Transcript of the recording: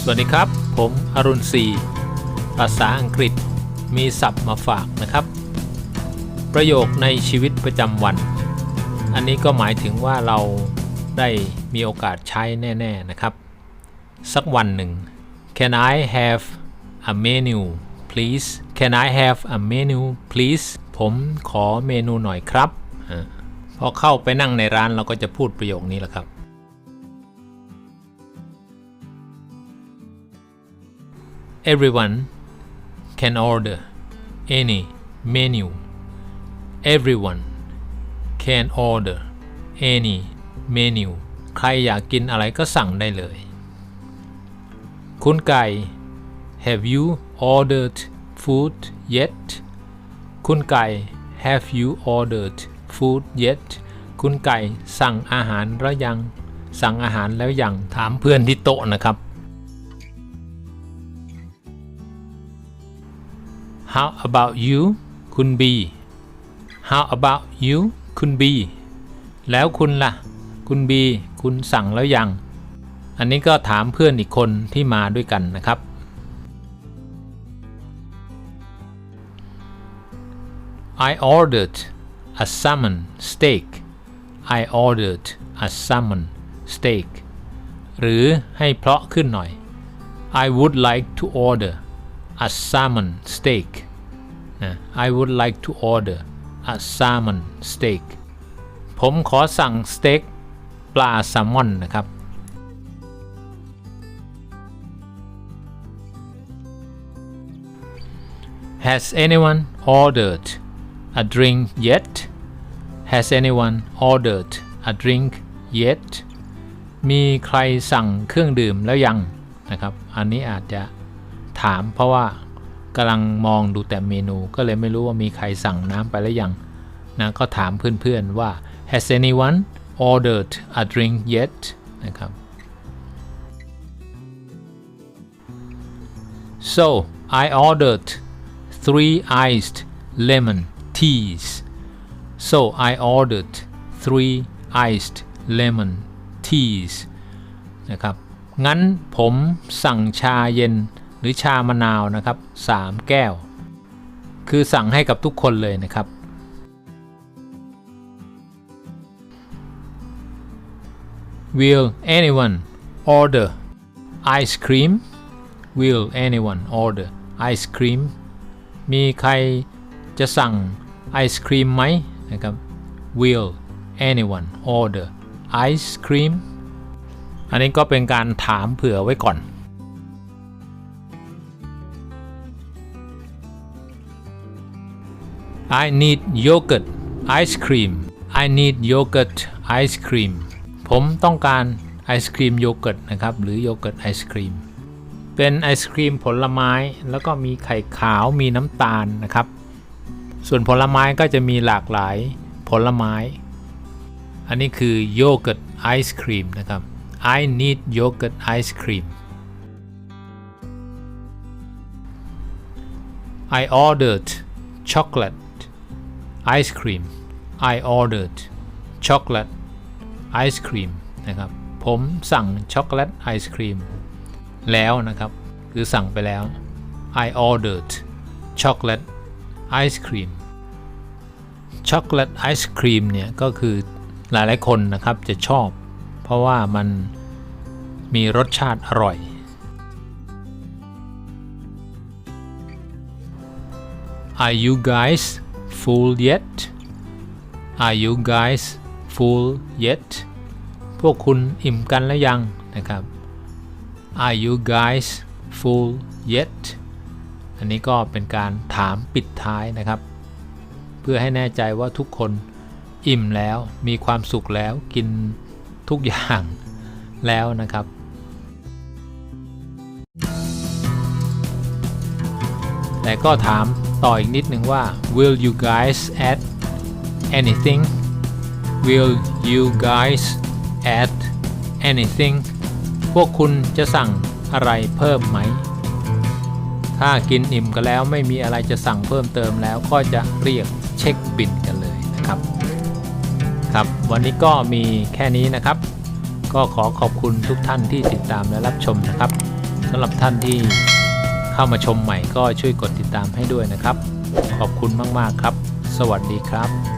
สวัสดีครับ ผมอรุณศรีภาษาอังกฤษมีศัพท์มาฝากนะครับ ประโยคในชีวิตประจำวัน อันนี้ก็หมายถึงว่าเราได้มีโอกาสใช้แน่ ๆ นะครับ สักวันหนึ่ง Can I have a menu please Can I have a menu please ผมขอเมนูหน่อยครับ พอเข้าไปนั่งในร้านเราก็จะพูดประโยคนี้แหละครับ Everyone can order any menu. Everyone can order any menu. ใครอยากกินอะไรก็สั่งได้เลย คุณไก่ Have you ordered food yet? คุณไก่ Have you ordered food yet? คุณไก่สั่งอาหารแล้วยัง สั่งอาหารแล้วยังถามเพื่อนที่โต๊ะนะครับ How about you คุณ B How about you คุณ B แล้วคุณล่ะ คุณ B คุณสั่งแล้วยัง อันนี้ก็ถามเพื่อนอีกคนที่มาด้วยกันนะครับ I ordered a salmon steak I ordered a salmon steak หรือให้เพราะขึ้นหน่อย I would like to order a salmon steak นะ I would like to order a salmon steak ผมขอสั่งสเต็กปลาแซลมอนนะครับ Has anyone ordered a drink yet? Has anyone ordered a drink yet? มีใครสั่งเครื่องดื่มแล้วยังนะครับ อันนี้อาจจะ ถามเพราะว่ากำลังมองดูแต่เมนูก็เลยไม่รู้ว่ามีใครสั่งน้ำไปแล้วยังนะก็ถามเพื่อนๆว่า Has anyone ordered a drink yet นะครับ So I ordered three iced lemon teas So I ordered three iced lemon teas นะครับ งั้นผมสั่งชาเย็น หรือชามะนาวนะครับ 3 แก้ว คือสั่งให้กับทุกคนเลยนะครับ Will anyone order ice cream Will anyone order ice cream มีใครจะสั่งไอศครีมไหมนะครับ Will anyone order ice cream อันนี้ก็เป็นการถามเผื่อไว้ก่อน I need yogurt ice cream I need yogurt ice cream ผมต้องการไอศครีมโยเกิร์ตนะครับ หรือโยเกิร์ตไอศครีม เป็นไอศครีมผลไม้แล้วก็มีไข่ขาวมีน้ำตาลนะครับ ส่วนผลไม้ก็จะมีหลากหลายผลไม้ อันนี้คือโยเกิร์ตไอศครีมนะครับ I need yogurt ice cream I ordered chocolate ice cream I ordered chocolate ice cream นะครับผมสั่งช็อกโกแลตไอศครีมแล้วนะครับ คือสั่งไปแล้ว I ordered chocolate ice cream ช็อกโกแลตไอศครีมเนี่ยก็คือหลายๆคนนะครับจะชอบ เพราะว่ามันมีรสชาติอร่อย Are you guys full yet Are you guys full yet พวกคุณอิ่มกันแล้วยังนะครับ Are you guys full yet อันนี้ก็เป็นการถามปิดท้ายนะครับ เพื่อให้แน่ใจว่าทุกคนอิ่มแล้วมีความสุขแล้วกินทุกอย่างแล้วนะครับ แต่ก็ถาม ต่ออีกนิดหนึ่งว่า will you guys add anything will you guys add anything พวกคุณจะสั่งอะไรเพิ่มไหม ถ้ากินอิ่มกันแล้วไม่มีอะไรจะสั่งเพิ่มเติมแล้วก็จะเรียกเช็คบินกันเลยนะครับ ครับ วันนี้ก็มีแค่นี้นะครับ ก็ขอขอบคุณทุกท่านที่ติดตามและรับชมนะครับสำหรับท่านที่ เข้ามาชมใหม่ก็ช่วยกดติดตามให้ด้วยนะครับ ขอบคุณมาก ๆ ครับ สวัสดีครับ